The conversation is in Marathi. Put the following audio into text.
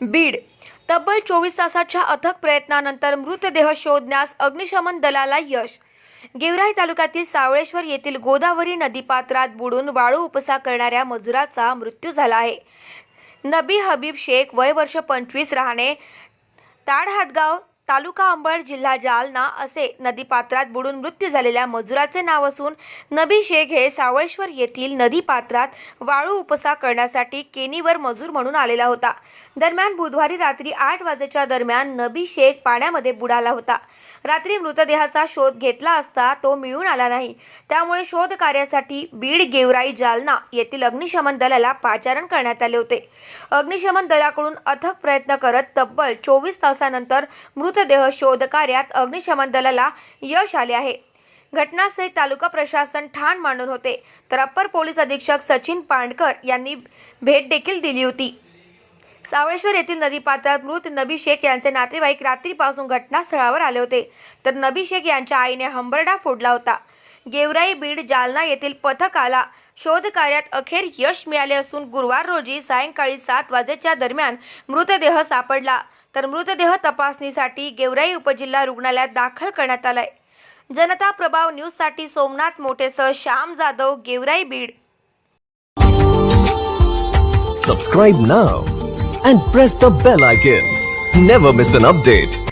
बीड. तब्बल चोवीस तासाच्या अथक प्रयत्नानंतर मृतदेह शोधण्यास अग्निशमन दलाला यश. गेवराई तालुक्यातील सावळेश्वर येथील गोदावरी नदीपात्रात बुडून वाळू उपसा करणाऱ्या मजुराचा मृत्यू झाला आहे. नबी हबीब शेख वय वर्ष पंचवीस राहणे ताडहातगाव तालुका अंबड जिल्हा जालना असे नदीपात्रात बुडून मृत्यू झालेल्या मजुराचे नाव असून नबी शेख हे सावळेश्वर येथील नदीपात्रात वाळू उपसा करण्यासाठी केनीवर मजूर म्हणून आलेला होता. दरम्यान बुधवारी रात्री आठ वाजेच्या दरम्यान नबी शेख पाण्यामध्ये बुडाला होता. रात्री मृतदेहाचा शोध घेतला असता तो मिळून आला नाही. त्यामुळे शोध कार्यासाठी बीड गेवराई जालना येथील अग्निशमन दलाला पाचारण करण्यात आले होते. अग्निशमन दलाकडून अथक प्रयत्न करत तब्बल चोवीस तासानंतर मृत मृतदेह शोध कार्यात अग्निशमन दलाला यश आले आहे. घटनास्थळी तालुका प्रशासन ठाण मांडून होते. तर अप्पर पोलीस अधीक्षक सचिन पांडकर यांनी भेट देखील दिली होती. सावळेश्वर येथील नदीपात्रात मृत नबी शेख यांचे नातेवाईक रात्रीपासून घटनास्थळावर आले होते. तर नबी शेख यांच्या आईने हंबरडा फोडला होता. गेवराई बीड जालना येथील पथकाला शोध कार्यात अखेर यश मिळाले असून गुरुवार रोजी सायंकाळी सात वाजेच्या दरम्यान मृतदेह सापडला. तर मृतदेह तपासणीसाठी गेवराई उपजिल्हा रुग्णालयात दाखल करण्यात आलाय. जनता प्रभाव न्यूजसाठी Somnath मोठेसह Shyam Jadhav Georai Beed. Subscribe now and press the bell icon never miss an update